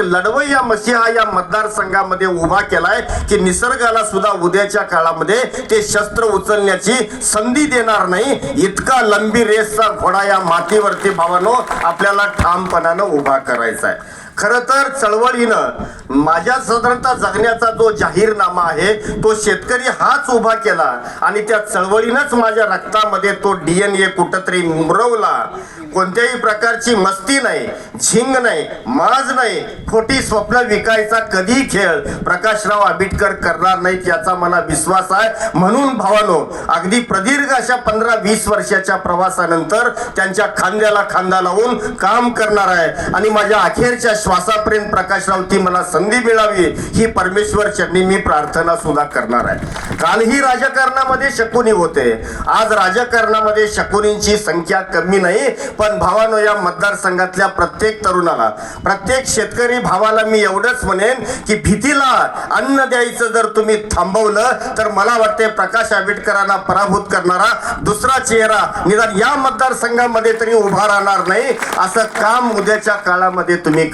एक लढवय्या मसीहा या मतदारसंघामध्ये उभा केलाय की निसर्गाला सुद्धा उद्याच्या काळामध्ये ते शस्त्र उचलण्याची संधी देणार नाही. इतका लंबी रेसचा घोडा या मातीवरती भावानो आपल्याला ठामपणानं उभा करायचा आहे. खर तर चळवळीनं माझ्या साधारणतः जगण्याचा जो जाहीरनामा आहे तो शेतकरी हाच उभा केला आणि त्या चळवळीनंच माझ्या रक्तामध्ये तो डीएनए कुठंतरी मुरवला. कोणत्याही प्रकारची मस्ती नाही झिंग नाही माज नाही खोटी स्वप्न विकायचा कधी खेळ प्रकाशराव आंबेडकर करणार नाहीत याचा मला विश्वास आहे. म्हणून भावानो अगदी प्रदीर्घ अशा पंधरा वीस वर्षाच्या प्रवासानंतर त्यांच्या खांद्याला खांदा लावून काम करणार आहे. आणि माझ्या अखेरच्या श्वासापर्यंत प्रकाशराव ती मला संधी मिळावी ही परमेश्वर चरणी मी प्रार्थना सुद्धा करणार आहे. कालही राजकारणामध्ये शकुनी होते. आज राजकारणामध्ये शकुनींची संख्या कमी नाही पण भावानो या मतदारसंघातल्या प्रत्येक तरुणाला प्रत्येक शेतकरी शेतकरी भावाला मी एवढंच म्हणेन की भीतीला अन्न द्यायचं जर तुम्ही थांबवलं तर मला वाटते प्रकाश आंबेडकरांना पराभूत करणारा दुसरा चेहरा निदान या मतदारसंघामध्ये तरी उभा राहणार नाही. असं काम उद्याच्या काळामध्ये तुम्ही